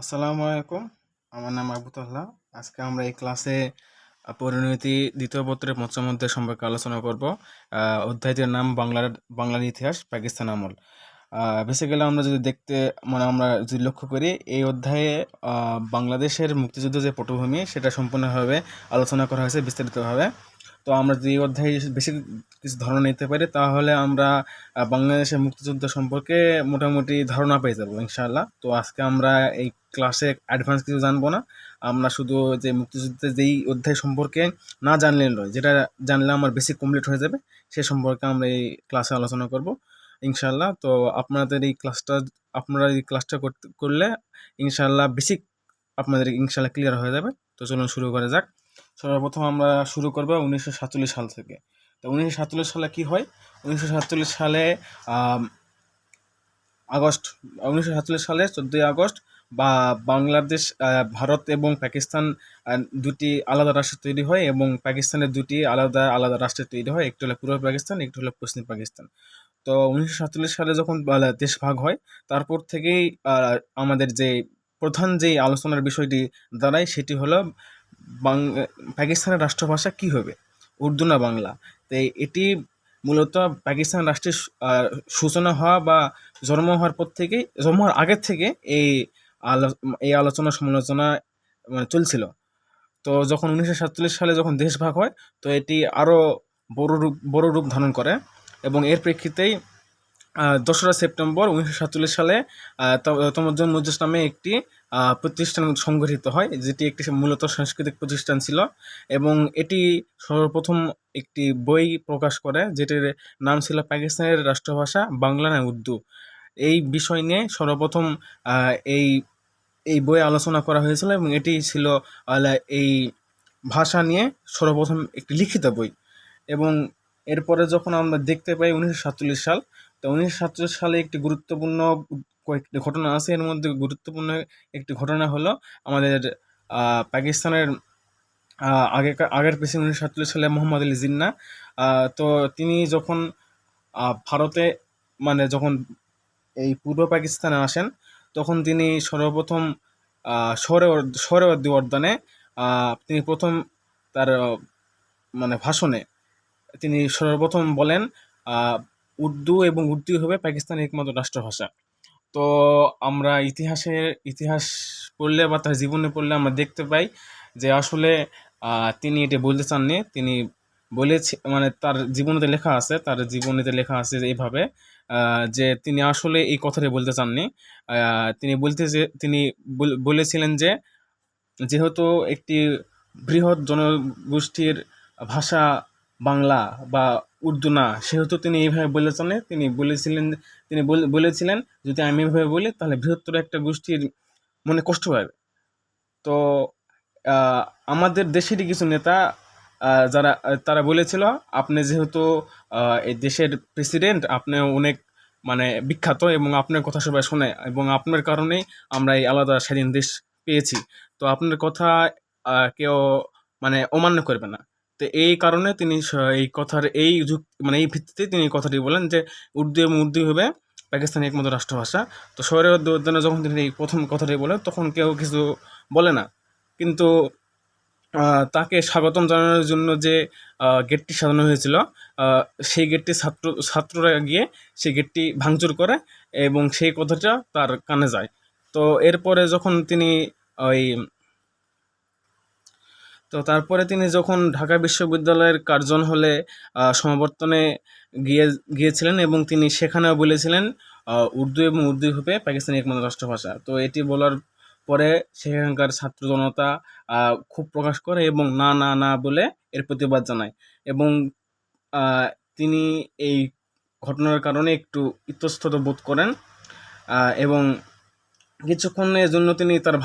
আসসালামু আলাইকুম। আমার নাম আবুতাল্লাহ আজকে আমরা এই ক্লাসে পরিণতি দ্বিতীয় পত্রের পঞ্চম অধ্যায় সম্পর্কে আলোচনা করব। অধ্যায়টির নাম বাংলার বাংলার ইতিহাস, পাকিস্তান আমল। বেসিক্যালি আমরা যদি দেখতে মানে আমরা যদি লক্ষ্য করি, এই অধ্যায়ে বাংলাদেশের মুক্তিযুদ্ধ যে পটভূমি, সেটা সম্পূর্ণভাবে আলোচনা করা হয়েছে বিস্তারিতভাবে। তো আমরা এই অধ্যায়ে বেশি কিছু ধারণা নিতে পারি, তাহলে আমরা বাংলাদেশের মুক্তিযুদ্ধ সম্পর্কে মোটামুটি ধারণা পেয়ে যাব, ইনশাআল্লাহ। তো আজকে আমরা এই ক্লাসে অ্যাডভান্স কিছু জানব না। আমরা শুধু যে মুক্তিযুদ্ধের যেই অধ্যায় সম্পর্কে না জানলে নয়, যেটা জানলে আমার বেশি কমপ্লিট হয়ে যাবে, সে সম্পর্কে আমরা এই ক্লাসে আলোচনা করব, ইনশাআল্লাহ। তো আপনাদের এই ক্লাসটা, আপনারা এই ক্লাসটা করতে করলে ইনশাআল্লাহ বেসিক আপনাদের ইনশাআল্লাহ ক্লিয়ার হয়ে যাবে। তো চলুন শুরু করা যাক। সর্বপ্রথম আমরা শুরু করব উনিশশো সাতচল্লিশ সাল থেকে। তো উনিশশো সাতচল্লিশ সালে কি হয়? উনিশশো সাতচল্লিশ সালে আগস্ট, উনিশশো সাতচল্লিশ সালে চোদ্দোই আগস্ট বা বাংলাদেশ ভারত এবং পাকিস্তান দুটি আলাদা রাষ্ট্র তৈরি হয় এবং পাকিস্তানের দুটি আলাদা আলাদা রাষ্ট্র তৈরি হয়। একটি হলো পূর্ব পাকিস্তান, একটি হলো পশ্চিম পাকিস্তান। তো উনিশশো সাতচল্লিশ সালে যখন দেশ ভাগ হয়, তারপর থেকেই আমাদের যে প্রধান যে আলোচনার বিষয়টি দাঁড়ায় সেটি হলো বাং পাকিস্তানের রাষ্ট্রভাষা কী হবে? উর্দু না বাংলা? তো এটি মূলত পাকিস্তান রাষ্ট্রের সূচনা হওয়া বা জন্ম হওয়ার পর থেকেই জন্ম হওয়ার আগের থেকে এই এই আলোচনা সমালোচনা মানে চলছিল। তো যখন উনিশশো সাতচল্লিশ সালে যখন দেশ ভাগ হয় তো এটি আরও বড় রূপ বড় রূপ ধারণ করে এবং এর প্রেক্ষিতেই দোসরা সেপ্টেম্বর উনিশশো সাতচল্লিশ সালে আহ, ত- নামে একটি প্রতিষ্ঠান সংগঠিত হয়, যেটি একটি মূলত সাংস্কৃতিক প্রতিষ্ঠান ছিল এবং এটি সর্বপ্রথম একটি বই প্রকাশ করে, যেটির নাম ছিল পাকিস্তানের রাষ্ট্রভাষা বাংলা না উর্দু। এই বিষয় নিয়ে সর্বপ্রথম এই এই বই আলোচনা করা হয়েছিল এবং এটি ছিল এই ভাষা নিয়ে সর্বপ্রথম একটি লিখিত বই। এবং এরপরে যখন আমরা দেখতে পাই উনিশশো সাতচল্লিশ সাল, তো উনিশশো সাতচল্লিশ সালে একটি গুরুত্বপূর্ণ কয়েকটি ঘটনা আছে। এর মধ্যে গুরুত্বপূর্ণ একটি ঘটনা হলো আমাদের পাকিস্তানের আগেকার, আগের প্রেসিডেন্ট উনিশশো সাতচল্লিশ সালে মোহাম্মদ আলী জিন্না তো তিনি যখন ভারতে মানে যখন এই পূর্ব পাকিস্তানে আসেন, তখন তিনি সর্বপ্রথম শহরে শহরেওয়ার্দী উদ্যানে তিনি প্রথম তার মানে ভাষণে তিনি সর্বপ্রথম বলেন উর্দু এবং উর্দু হবে পাকিস্তানের একমাত্র রাষ্ট্রভাষা। তো আমরা ইতিহাসের ইতিহাস পড়লে বা তার জীবনে পড়লে আমরা দেখতে পাই যে আসলে তিনি এটা বলতে চাননি। তিনি বলেছে মানে তার জীবনীতে লেখা আছে, তার জীবনীতে লেখা আছে এইভাবে যে তিনি আসলে এই কথাটি বলতে চাননি। তিনি বলতে যে, তিনি বল- বলেছিলেন যে, যেহেতু একটি বৃহৎ জনগোষ্ঠীর ভাষা বাংলা বা উর্দু না, সেহেতু তিনি এইভাবে বলেছেন তিনি বলেছিলেন তিনি বল- বলেছিলেন, যদি আমি এভাবে বলি, তাহলে বৃহত্তর একটা গোষ্ঠীর মনে কষ্ট পাবে। তো আমাদের দেশেরই কিছু নেতা যারা তারা বলেছিল, আপনি যেহেতু এই দেশের প্রেসিডেন্ট আপনি অনেক মানে বিখ্যাত এবং আপনার কথা সবাই শোনে এবং আপনার কারণেই আমরা এই আলাদা স্বাধীন দেশ পেয়েছি। তো আপনার কথা কেউ মানে অমান্য করবে না। তো এই কারণে তিনি এই কথার এই যুগ মানে এই ভিত্তিতে তিনি কথাটি বলেন যে, উর্দু এবং উর্দু হবে পাকিস্তানের একমাত্র রাষ্ট্রভাষা। তো শহরের উদ্যোগে যখন তিনি এই প্রথম কথাটি বলেন, তখন কেউ কিছু বলে না। কিন্তু তাকে স্বাগতম জানানোর জন্য যে গেটটি সাজানো হয়েছিল সেই গেটটি ছাত্র, ছাত্ররা গিয়ে সেই গেটটি ভাঙচুর করে এবং সেই কথাটা তার কানে যায়। তো এরপরে যখন তিনি, ওই তো তারপরে তিনি যখন ঢাকা বিশ্ববিদ্যালয়ের কার্জন হলে সমাবর্তনে গিয়ে, গিয়েছিলেন এবং তিনি সেখানেও বলেছিলেন উর্দু এবং উর্দু হবে পাকিস্তানের একমাত্র রাষ্ট্রভাষা। তো এটি বলার পরে সেখানকার ছাত্র জনতা খুব প্রকাশ করে এবং না না না বলে এর প্রতিবাদ জানায় এবং তিনি এই ঘটনার কারণে একটু ইতস্তত বোধ করেন এবং কিছুক্ষণের জন্য তিনি তার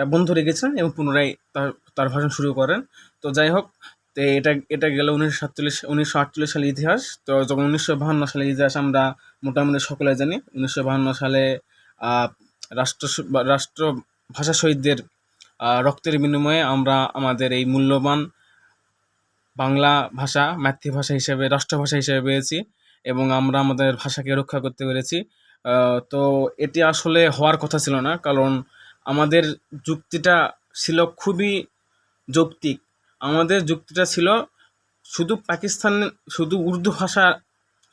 ভাষণটা বন্ধ রেখেছেন এবং পুনরায় তার তার ভাষণ শুরু করেন। তো যাই হোক, তো এটা এটা গেল উনিশশো সাতচল্লিশ, উনিশশো আটচল্লিশ সালের ইতিহাস। তো যখন উনিশশো বাহান্ন সালের ইতিহাস আমরা মোটামুটি সকলে জানি, উনিশশো বাহান্ন সালে রাষ্ট্র রাষ্ট্র ভাষা শহীদদের রক্তের বিনিময়ে আমরা আমাদের এই মূল্যবান বাংলা ভাষা, মাতৃভাষা হিসেবে, রাষ্ট্রভাষা হিসেবে পেয়েছি এবং আমরা আমাদের ভাষাকে রক্ষা করতে পেরেছি। তো এটি আসলে হওয়ার কথা ছিল না, কারণ আমাদের যুক্তিটা ছিল খুবই যৌক্তিক। আমাদের যুক্তিটা ছিল শুধু পাকিস্তান, শুধু উর্দু ভাষা,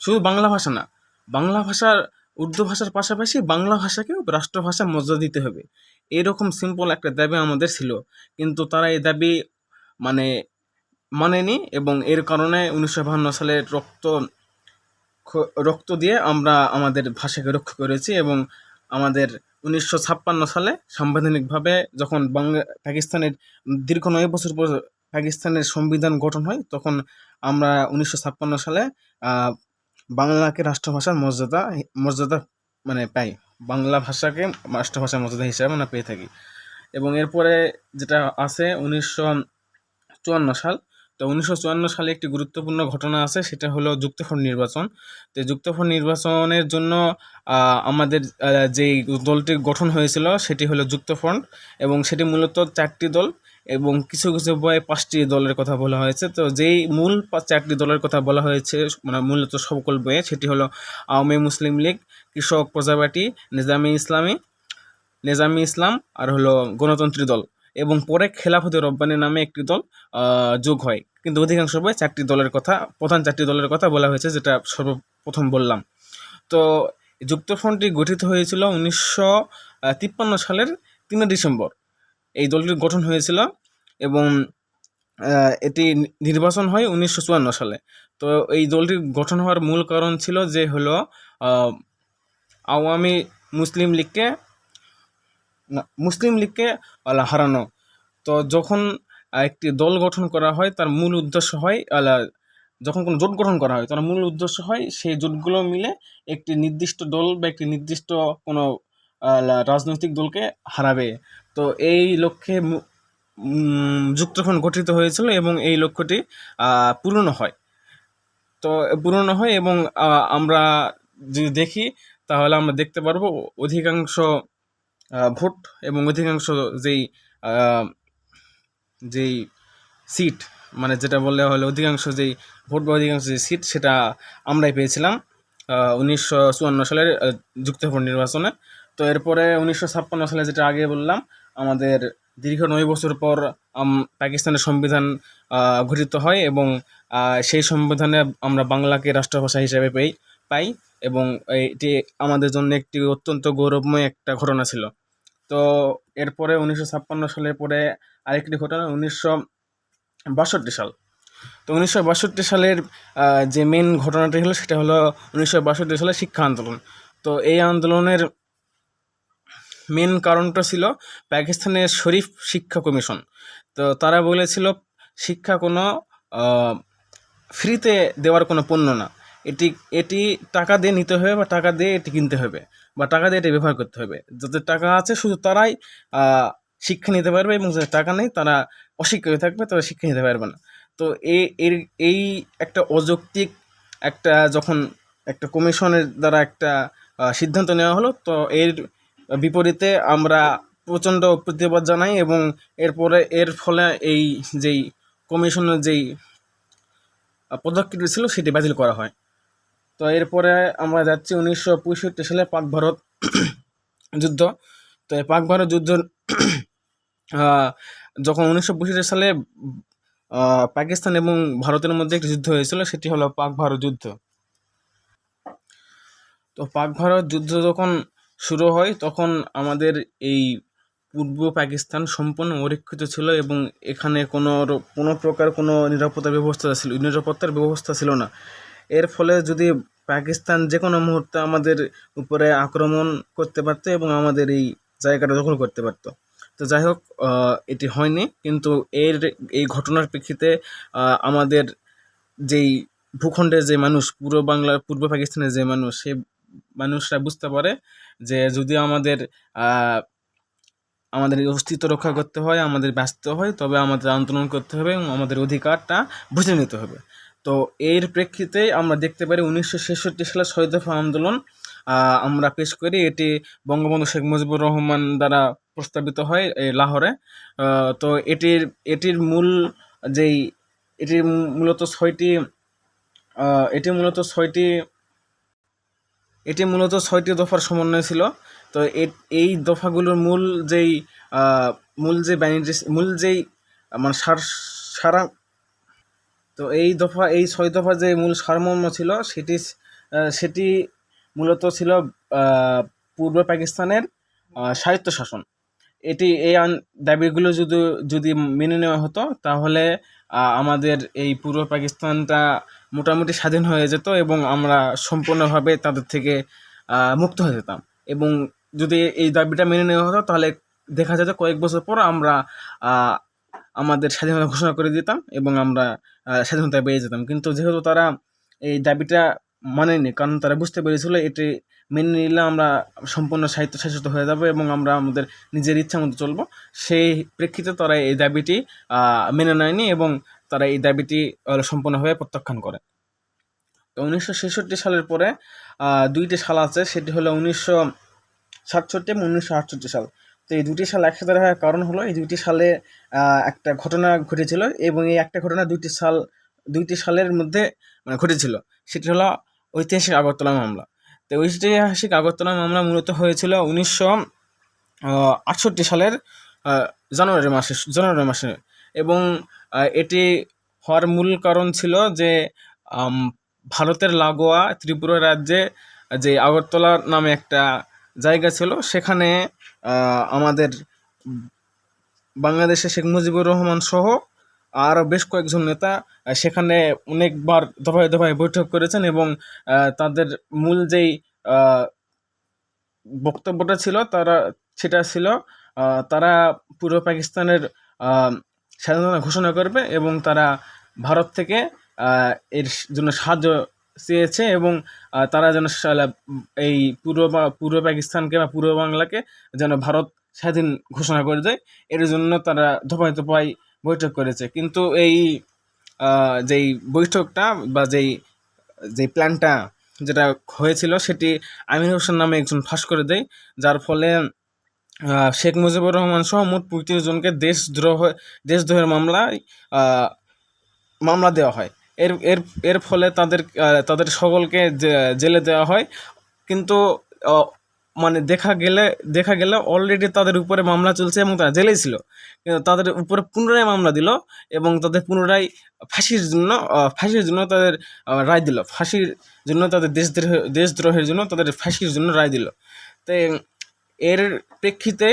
শুধু বাংলা ভাষা না, বাংলা ভাষার, উর্দু ভাষার পাশাপাশি বাংলা ভাষাকেও রাষ্ট্রভাষা মর্যাদা দিতে হবে। এরকম সিম্পল একটা দাবি আমাদের ছিল, কিন্তু তারা এই দাবি মানে মানেনি এবং এর কারণে উনিশশো বাহান্ন সালে রক্ত রক্ত দিয়ে আমরা আমাদের ভাষাকে রক্ষা করেছি এবং আমাদের উনিশশো ছাপ্পান্ন সালে সাংবিধানিকভাবে যখন বাংলা পাকিস্তানের দীর্ঘ নয় বছর পর পাকিস্তানের সংবিধান গঠন হয়, তখন আমরা উনিশশো ছাপ্পান্ন সালে বাংলাকে রাষ্ট্রভাষার মর্যাদা মর্যাদা মানে পাই। বাংলা ভাষাকে রাষ্ট্রভাষার মর্যাদা হিসাবে আমরা পেয়ে থাকি। এবং এরপরে যেটা আছে, উনিশশো চুয়ান্ন সাল তো উনিশশো চুয়ান্ন সালে একটি গুরুত্বপূর্ণ ঘটনা আছে সেটা হলো যুক্তফ্রন্ট নির্বাচন। তো যুক্তফ্রন্ট নির্বাচনের জন্য আমাদের আহ, যেই দলটি গঠন হয়েছিল সেটি হলো যুক্তফ্রন্ট এবং সেটি মূলত চারটি দল এবং কিছু কিছু বয়ে পাঁচটি দলের কথা বলা হয়েছে। তো যেই মূল চারটি দলের কথা বলা হয়েছে মানে মূলত সকল বইয়ে সেটি হলো আওয়ামী মুসলিম লীগ কৃষক প্রজাপাটি নিজামী ইসলামী নিজামী ইসলাম আর হলো গণতন্ত্রী দল। এবং পরে খেলাফতে রব্বানি নামে একটি দল যোগ হয়। কিন্তু অধিকাংশ বই চারটি দলের কথা, প্রধান চারটি দলের কথা বলা হয়েছে, যেটা সর্বপ্রথম বললাম। তো যুক্তফ্রন্টটি গঠিত হয়েছিল উনিশশো তিপ্পান্ন সালের তিনে ডিসেম্বর। এই দলটির গঠন হয়েছিল এবং এটি নির্বাচন হয় উনিশশো চুয়ান্ন সালে। তো এই দলটির গঠন হওয়ার মূল কারণ ছিল যে হলো আওয়ামী মুসলিম লীগকে মুসলিম লীগকে হারানো। তো যখন একটি দল গঠন করা হয়, তার মূল উদ্দেশ্য হয় যখন কোনো জোট গঠন করা হয়, তার মূল উদ্দেশ্য হয়, সেই জোটগুলো মিলে একটি নির্দিষ্ট দল বা একটি নির্দিষ্ট কোনো রাজনৈতিক দলকে হারাবে। তো এই লক্ষ্যে যুক্তফ্রন্ট গঠিত হয়েছিল এবং এই লক্ষ্যটি পূরণ হয়। তো পূরণ হয় এবং আমরা যদি দেখি, তাহলে আমরা দেখতে পারব, অধিকাংশ ভোট এবং অধিকাংশ যেই যেই সিট মানে যেটা বললে হলো অধিকাংশ যেই ভোট বা অধিকাংশ যে সিট সেটা আমরাই পেয়েছিলাম উনিশশো চুয়ান্ন সালের যুক্তফ্রন্ট নির্বাচনে। তো এরপরে উনিশশো ছাপ্পান্ন সালে যেটা আগে বললাম, আমাদের দীর্ঘ নয় বছর পর পাকিস্তানের সংবিধান গঠিত হয় এবং সেই সংবিধানে আমরা বাংলাকে রাষ্ট্রভাষা হিসেবে পেয়ে, পাই। এবং এটি আমাদের জন্য একটি অত্যন্ত গৌরবময় একটা ঘটনা ছিল। তো এরপরে উনিশশো ছাপ্পান্ন সালের পরে আরেকটি ঘটনা, উনিশশো বাষট্টি সাল। তো উনিশশো বাষট্টি সালের যে মেন ঘটনাটি হলো সেটা হলো উনিশশো বাষট্টি সালের শিক্ষা আন্দোলন। তো এই আন্দোলনের মেন কারণটা ছিল পাকিস্তানের শরীফ শিক্ষা কমিশন। তো তারা বলেছিল, শিক্ষা কোনো ফ্রিতে দেওয়ার কোনো পণ্য না। এটি এটি টাকা দিয়ে নিতে হবে বা টাকা দিয়ে এটি কিনতে হবে বা টাকা দিয়ে এটি ব্যবহার করতে হবে। যাদের টাকা আছে, শুধু তারাই শিক্ষা নিতে পারবে এবং যাদের টাকা নেই, তারা অশিক্ষিত থাকবে, তারা শিক্ষা নিতে পারবে না। তো এই এর, এই একটা অযৌক্তিক একটা যখন একটা কমিশনের দ্বারা একটা সিদ্ধান্ত নেওয়া হলো, তো এর বিপরীতে আমরা প্রচণ্ড প্রতিবাদ জানাই এবং এরপরে, এর ফলে এই যেই কমিশনের যেই পদক্ষেপটি ছিল, সেটি বাতিল করা হয়। তো এরপরে আমরা যাচ্ছি উনিশশো পঁয়ষট্টি সালে পাক ভারত যুদ্ধ। তো এই পাক ভারত যুদ্ধ যখন উনিশশো পঁয়ষট্টি সালে পাকিস্তান এবং ভারতের মধ্যে একটি যুদ্ধ হয়েছিল, সেটি হলো পাক ভারত যুদ্ধ। তো পাক ভারত যুদ্ধ যখন শুরু হয়, তখন আমাদের এই পূর্ব পাকিস্তান সম্পূর্ণ অরক্ষিত ছিল এবং এখানে কোনো কোনো প্রকার কোনো নিরাপত্তার ব্যবস্থা ছিল, নিরাপত্তার ব্যবস্থা ছিল না। এর ফলে যদি পাকিস্তান যে কোনো মুহূর্তে আমাদের উপরে আক্রমণ করতে পারতো এবং আমাদের এই জায়গাটা দখল করতে পারতো। তো যাই হোক এটি হয়নি, কিন্তু এর এই ঘটনার প্রেক্ষিতে আমাদের যেই ভূখণ্ডের যে মানুষ পূর্ব বাংলার পূর্ব পাকিস্তানের যে মানুষ, সে মানুষরা বুঝতে পারে যে যদি আমাদের আমাদের অস্তিত্ব রক্ষা করতে হয়, আমাদের বাঁচতে হয়, তবে আমাদের আন্দোলন করতে হবে এবং আমাদের অধিকারটা বুঝে নিতে হবে। তো এর প্রেক্ষিতে আমরা দেখতে পারি উনিশশো ছেষট্টি সালে শহীদ দফা আন্দোলন আমরা পেশ করি। এটি বঙ্গবন্ধু শেখ মুজিবুর রহমান দ্বারা প্রস্তাবিত হয় এই লাহোরে। তো এটির এটির মূল যেই, এটির মূলত ছয়টি এটি মূলত ছয়টি, এটি মূলত ছয়টি দফার সমন্বয় ছিল। তো এই দফাগুলোর মূল যেই মূল যে ব্যানিটি মূল যেই মানে সার, সারা তো এই দফা, এই ছয় দফা যে মূল সারমর্ম ছিল, সেটি সেটি মূলত ছিল পূর্ব পাকিস্তানের স্বায়ত্তশাসন এটি, এই দাবিগুলো যদি যদি মেনে নেওয়া হতো, তাহলে আমাদের এই পূর্ব পাকিস্তানটা মোটামুটি স্বাধীন হয়ে যেত এবং আমরা সম্পূর্ণভাবে তাদের থেকে মুক্ত হয়ে যেতাম। এবং যদি এই দাবিটা মেনে নেওয়া হতো, তাহলে দেখা যেত কয়েক বছর পর আমরা আমাদের স্বাধীনতা ঘোষণা করে দিতাম এবং আমরা স্বাধীনতা পেয়ে যেতাম। কিন্তু যেহেতু তারা এই দাবিটা মানেনি, কারণ তারা বুঝতে পেরেছিল এটি মেনে নিলে আমরা সম্পূর্ণ সাহিত্য শাসিত হয়ে যাব এবং আমরা আমাদের নিজের ইচ্ছা মতো চলবো। সেই প্রেক্ষিতে তারা এই দাবিটি মেনে নেয়নি এবং তারা এই দাবিটি সম্পূর্ণভাবে প্রত্যাখ্যান করে। তো উনিশশো ছেষট্টি সালের পরে দুইটি সাল আছে। সেটি হলো উনিশশো সাতষট্টি এবং উনিশশো আটষট্টি সাল। তো এই দুটি সাল একসাথে রাখার কারণ হলো, এই দুইটি সালে একটা ঘটনা ঘটেছিল এবং এই একটা ঘটনা দুইটি সাল, দুইটি সালের মধ্যে মানে ঘটেছিল। সেটি হলো ঐতিহাসিক আগরতলা মামলা। তো ঐতিহাসিক আগরতলা মামলা মূলত হয়েছিল উনিশশো আটষট্টি সালের জানুয়ারি মাসে জানুয়ারি মাসে। এবং এটি হওয়ার মূল কারণ ছিল যে ভারতের লাগোয়া ত্রিপুরা রাজ্যে যে আগরতলা নামে একটা জায়গা ছিল, সেখানে আমাদের বাংলাদেশে শেখ মুজিবুর রহমান সহ আরও বেশ কয়েকজন নেতা সেখানে অনেকবার দফায় দফায় বৈঠক করেছেন এবং তাদের মূল যেই বক্তব্যটা ছিল তারা, সেটা ছিল তারা পূর্ব পাকিস্তানের স্বাধীনতা ঘোষণা করবে এবং তারা ভারত থেকে এর জন্য সাহায্য চেয়েছে এবং তারা যেন এই পূর্ব পূর্ব পাকিস্তানকে বা পূর্ব বাংলাকে যেন ভারত স্বাধীন ঘোষণা করে দেয়, এর জন্য তারা দফায় দফায় বৈঠক করেছে। কিন্তু এই যেই বৈঠকটা বা যেই যে প্ল্যানটা যেটা হয়েছিল সেটি আমির হোসেন নামে একজন ফাঁস করে দেয়, যার ফলে শেখ মুজিবুর রহমান সহ মোট পঁয়ত্রিশ জনকে দেশদ্রোহ, দেশদ্রোহের মামলায় মামলা দেওয়া হয়। এর এর এর ফলে তাদের তাদের সকলকে জেলে দেওয়া হয়। কিন্তু মানে দেখা গেলে দেখা গেলে অলরেডি তাদের উপরে মামলা চলছে এবং তারা জেলেই ছিল। কিন্তু তাদের উপরে পুনরায় মামলা দিল এবং তাদের পুনরায় ফাঁসির জন্য ফাঁসির জন্য তাদের রায় দিল। ফাঁসির জন্য তাদের দেশদ্রোহ, দেশদ্রোহের জন্য তাদের ফাঁসির জন্য রায় দিল। তো, এর প্রেক্ষিতে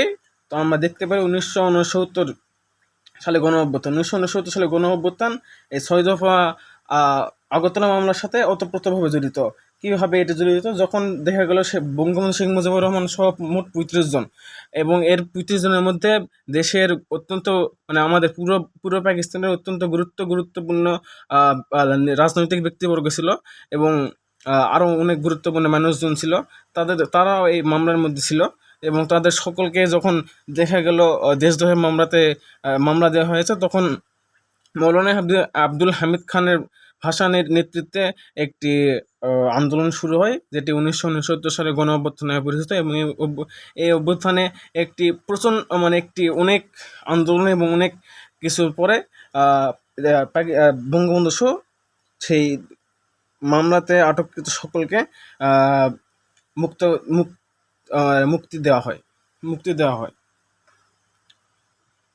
তো আমরা দেখতে পাই উনিশশো উনসত্তর সালে গণ অভ্যুত্থান উনিশশো উনসত্তর সালে গণ অভ্যুত্থান এই ছয় দফা আহ, আগরতলা মামলার সাথে ওতপ্রোতভাবে জড়িত। কীভাবে এটা জড়িত? যখন দেখা গেল সে বঙ্গবন্ধু শেখ মুজিবুর রহমান সহ মোট পঁয়ত্রিশ জন। এবং এর পঁয়ত্রিশ জনের মধ্যে দেশের অত্যন্ত মানে আমাদের পুরো পূর্ব পাকিস্তানের অত্যন্ত গুরুত্ব গুরুত্বপূর্ণ রাজনৈতিক ব্যক্তিবর্গ ছিল এবং আরও অনেক গুরুত্বপূর্ণ মানুষজন ছিল। তাদের তারাও এই মামলার মধ্যে ছিল এবং তাদের সকলকে যখন দেখা গেল দেশদ্রোহের মামলাতে মামলা দেওয়া হয়েছে তখন মৌলানা আব্দুল হামিদ খানের ভাসানের নেতৃত্বে একটি আন্দোলন শুরু হয়, যেটি উনিশশো উনসত্তর সালে গণ অভ্যুত্থান নামে পরিচিত এবং এই অভ্যু- এই অভ্যুত্থানে একটি প্রচণ্ড মানে একটি অনেক আন্দোলন এবং অনেক কিছুর পরে বঙ্গবন্ধু সহ সেই মামলাতে আটককৃত সকলকে মুক্ত মুক্তি দেওয়া হয়, মুক্তি দেওয়া হয়।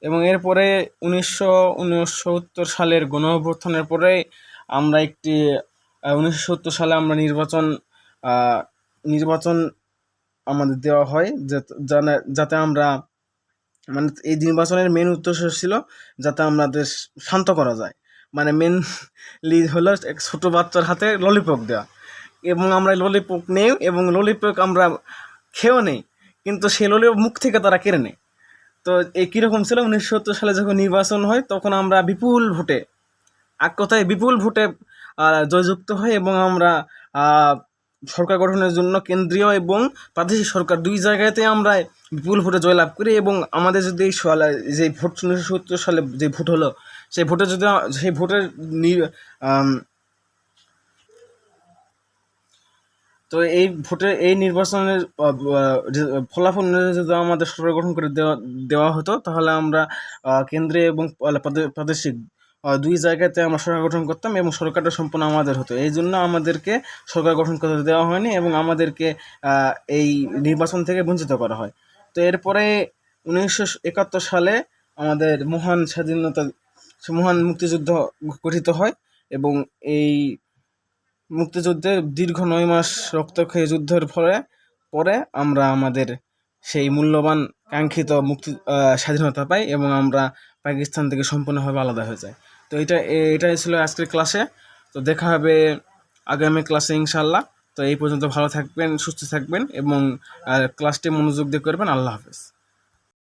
এবং এরপরে উনিশশো উনসত্তর সালের গণ অভ্যুত্থানের পরে আমরা একটি উনিশশো সত্তর সালে আমরা নির্বাচন নির্বাচন আমাদের দেওয়া হয় যাতে- যাতে আমরা মানে এই নির্বাচনের মেন উদ্দেশ্য ছিল যাতে আমাদের শান্ত করা যায়। মানে মেন লিড হলো এক ছোটো বাচ্চার হাতে ললিপপ দেওয়া। এবং আমরা ললিপপ নেই এবং ললিপপ আমরা খেয়েও নেই, কিন্তু সেই ললিপপ মুখ থেকে তারা কেড়ে নেয়। তো এই কীরকম ছিল? উনিশশো সত্তর সালে যখন নির্বাচন হয়, তখন আমরা বিপুল ভোটে, এক কথায় বিপুল ভোটে জয়যুক্ত হয় এবং আমরা সরকার গঠনের জন্য কেন্দ্রীয় এবং প্রাদেশিক সরকার দুই জায়গাতে আমরা বিপুল ভোটে জয়লাভ করি এবং আমাদের যদি এই যে ভোট উনিশশো সত্তর সালে যে ভোট হলো, সেই ভোটে যদি সেই ভোটের নি- আম, তো এই ভোটে এই নির্বাচনের ফলাফল যদি আমাদের সরকার গঠন করে দেওয়া দেওয়া হতো, তাহলে আমরা কেন্দ্রে এবং প্রাদেশিক দুই জায়গাতে আমরা সরকার গঠন করতাম এবং সরকারটা সম্পূর্ণ আমাদের হতো। এই জন্য আমাদেরকে সরকার গঠন করতে দেওয়া হয়নি এবং আমাদেরকে এই নির্বাচন থেকে বঞ্চিত করা হয়। তো এরপরে উনিশশো একাত্তর সালে আমাদের মহান স্বাধীনতা, মহান মুক্তিযুদ্ধ গঠিত হয় এবং এই মুক্তিযুদ্ধে দীর্ঘ নয় মাস রক্তক্ষয়ী যুদ্ধের ফলে, পরে আমরা আমাদের সেই মূল্যবান, কাঙ্ক্ষিত মুক্তি স্বাধীনতা পাই এবং আমরা পাকিস্তান থেকে সম্পূর্ণভাবে আলাদা হয়ে যাই। তো এটা, এটাই ছিল আজকের ক্লাসে। তো দেখা হবে আগামী ক্লাসে ইনশাল্লাহ তো এই পর্যন্ত ভালো থাকবেন, সুস্থ থাকবেন এবং ক্লাসটি মনোযোগ দিয়ে করবেন। আল্লাহ হাফেজ।